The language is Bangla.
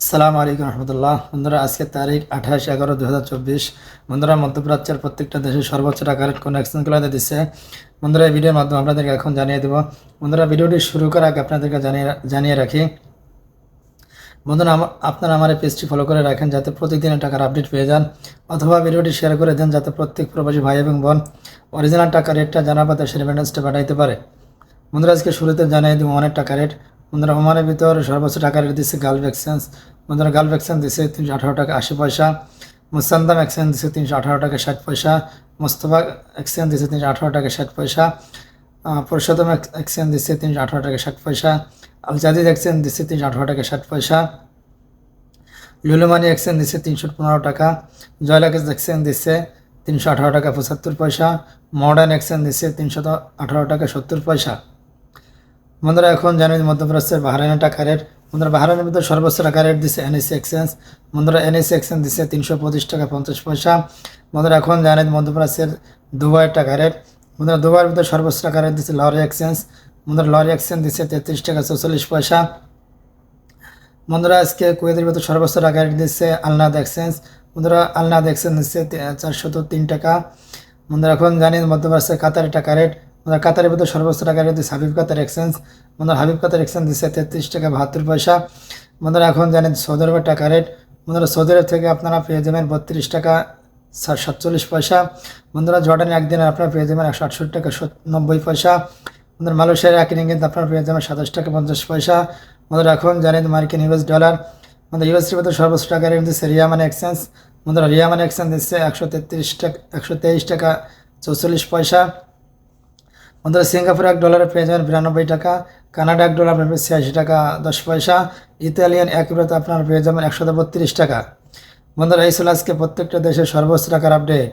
আসসালামু আলাইকুম রহমতুল্লাহ। বন্ধুরা, আজকে তারিখ আঠাশ এগারো দু হাজার চব্বিশ। বন্ধুরা, মধ্যপ্রাচ্যের প্রত্যেকটা দেশের সর্বোচ্চ টাকার কোন এক্সচেঞ্জগুলোতে দিচ্ছে? বন্ধুরা, এই ভিডিওর মাধ্যমে আপনাদেরকে এখন জানিয়ে দেবো। বন্ধুরা, ভিডিওটি শুরু করার আগে আপনাদেরকে জানিয়ে জানিয়ে রাখি, বন্ধুরা আপনারা আমার এই পেজটি ফলো করে রাখেন যাতে প্রতিদিনের টাকার আপডেট পেয়ে যান, অথবা ভিডিওটি শেয়ার করে দেন যাতে প্রত্যেক প্রবাসী ভাই এবং বোন অরিজিনাল টাকার রেটটা জানা সে রেমিটেন্সটা পাঠাইতে পারে। বন্ধুরা, আজকে শুরুতে জানিয়ে দিব অনেক টাকা রেট বন্ধুরা ওমানের ভিতর সর্বোচ্চ টাকা রেট দিচ্ছে গালফ এক্সচেঞ্জ বন্ধুরা গালফ এক্সচেঞ্জ দিচ্ছে তিনশো আঠারো টাকা আশি পয়সা। মুসান্দাম এক্সচেঞ্জ দিচ্ছে তিনশো আঠারো টাকা ষাট পয়সা। মোস্তফা এক্সচেঞ্জ দিচ্ছে তিনশো আঠারো টাকা ষাট পয়সা। পুরুষোত্তম এক্স- এক্সচেঞ্জ দিচ্ছে তিনশো আঠারো টাকা ষাট পয়সা। আল জাদিদ এক্সচেঞ্জ দিচ্ছে তিনশো আঠারো টাকা ষাট পয়সা। লুলুমানি এক্সচেঞ্জ দিচ্ছে তিনশো পনেরো টাকা। জয়লাকেশ এক্সচেঞ্জ দিচ্ছে তিনশো আঠারো টাকা পঁচাত্তর পয়সা। মডার্ন এক্সচেঞ্জ দিচ্ছে তিনশো আঠারো টাকা সত্তর পয়সা। বন্ধুরা, এখন জানেন মধ্যপ্রাচ্যের বাহারাইনের টাকা রেট বন্ধুরা, বাহারাইনের ভিতরে সর্বোচ্চ টাকা রেট দিচ্ছে এনএসি এক্সচেঞ্জ বন্ধুরা এনএসি এক্সচেঞ্জ দিচ্ছে তিনশো পঁচিশ টাকা পঞ্চাশ পয়সা। বন্ধুরা, এখন জানেন মধ্যপ্রাচ্যের দুবাইয়ের টাকা রেট বন্ধুরা, দুবাইয়ের ভিতরে সর্বোচ্চ টাকা রেট দিচ্ছে লরি এক্সচেঞ্জ বন্ধুরা লরি এক্সচেঞ্জ দিচ্ছে তেত্রিশ টাকা চৌচল্লিশ পয়সা। বন্ধুরা, আজকে কুয়েতের ভিতরে সর্বোচ্চ টাকা রেট দিচ্ছে আলনাদ এক্সচেঞ্জ বন্ধুরা আলনাদ এক্সচেঞ্জ দিচ্ছে চারশত তিন টাকা। বন্ধুরা, এখন জানি মধ্যপ্রাচ্যের কাতারের টাকা রেট বন্ধুরা কাতারের ভিতরে সর্বোচ্চ টাকা রেট হাবিব কাতার এক্সচেঞ্জ বন্ধুরা হাবিব কাতার এক্সচেঞ্জ দিচ্ছে তেত্রিশ টাকা বাহাত্তর পয়সা। বন্ধুরা, এখন জানেন সৌদি আরবের টাকা রেট বন্ধুরা, সৌদি আরব থেকে আপনারা পেয়ে যাবেন বত্রিশ টাকা সাত- সাতচল্লিশ পয়সা। বন্ধুরা, জর্ডানে একদিনে আপনারা পেয়ে যাবেন একশো আটষট্টি টাকা নব্বই পয়সা। বন্ধুরা, মালয়েশিয়ার এক রিঙ্গিত আপনারা পেয়ে যাবেন সাতাশ টাকা পঞ্চাশ পয়সা। বন্ধুরা, এখন জানেন মার্কিন ইউএস ডলার। আমাদের ইউএসটির ভিতরে সর্বোচ্চ টাকা রেট দিচ্ছে রিয়ামান এক্সচেঞ্জ বন্ধুরা রিয়ামান এক্সচেঞ্জ দিচ্ছে একশো তেত্রিশ টাকা, একশো তেইশ টাকা চৌচল্লিশ পয়সা। বন্ধুরা সিঙ্গাপুর এক ডলারে পেয়ে যাবেন বিরানব্বই টাকা, কানাডা এক ডলার আপনার ছিয়াশি টাকা, দশ পয়সা, ইতালিয়ান এক ইউরোতে আপনার পেয়ে যাবেন একশো বত্রিশ টাকা। বন্ধুরা, এই ছিল আজকে প্রত্যেকটা দেশের সর্বোচ্চ টাকার আপডেট